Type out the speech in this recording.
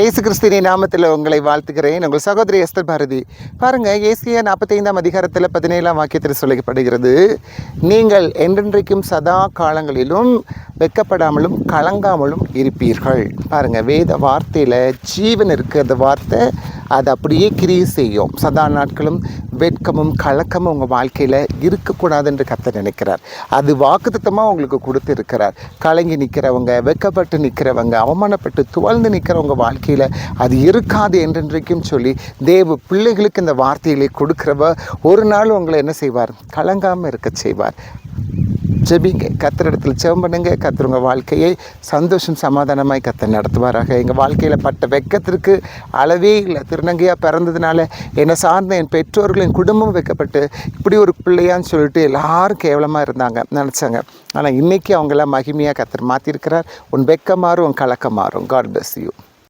இயேசு கிறிஸ்தினி நாமத்தில் உங்களை வாழ்த்துகிறேன். உங்கள் சகோதரி எஸ்தர் பாரதி. பாருங்கள் ஏசிய நாற்பத்தைந்தாம் அதிகாரத்தில் பதினேழாம் வாக்கியத்தில் சொல்லப்படுகிறது நீங்கள் என்றென்றைக்கும் சதா காலங்களிலும் வெக்கப்படாமலும் கலங்காமலும் இருப்பீர்கள். பாருங்கள் வேத வார்த்தையில் ஜீவன் இருக்கு. அந்த வார்த்தை அது அப்படியே கிரியை செய்யும். சதா நாட்களும் வெட்கமும் கலக்கமும் உங்கள் வாழ்க்கையில் இருக்கக்கூடாது என்று கத்த நினைக்கிறார். அது வாக்குத்தத்தமாக உங்களுக்கு கொடுத்து இருக்கிறார் கலங்கி நிற்கிறவங்க வெக்கப்பட்டு நிற்கிறவங்க அவமானப்பட்டு துவழ்ந்து நிற்கிறவங்க வாழ்க்கையில் அது இருக்காது என்றென்றைக்கும் சொல்லி தேவ பிள்ளைகளுக்கு இந்த வார்த்தைகளை கொடுக்குறவ ஒரு நாள் உங்களை என்ன செய்வார்? கலங்காமல் இருக்க செய்வார். ஜெபிங்க. கத்திரிடத்தில் ஜெபம் பண்ணுங்க. கத்துருங்க உங்கள் வாழ்க்கையை சந்தோஷம் சமாதானமாய் கத்தர் நடத்துவாராக. எங்கள் வாழ்க்கையில் பட்ட வெக்கத்திற்கு அளவே இல்லை. திருநங்கையாக பிறந்ததுனால என்னை சார்ந்த என் பெற்றோர்கள் என் குடும்பம் வைக்கப்பட்டு இப்படி ஒரு பிள்ளையான்னு சொல்லிட்டு எல்லாரும் கேவலமாக இருந்தாங்க நினச்சாங்க. ஆனால் இன்றைக்கி அவங்களாம் மகிமையாக கத்தர் மாற்றிருக்கிறார் உன் வெக்கம் மாறும் உன் கலக்கம் மாறும். God bless you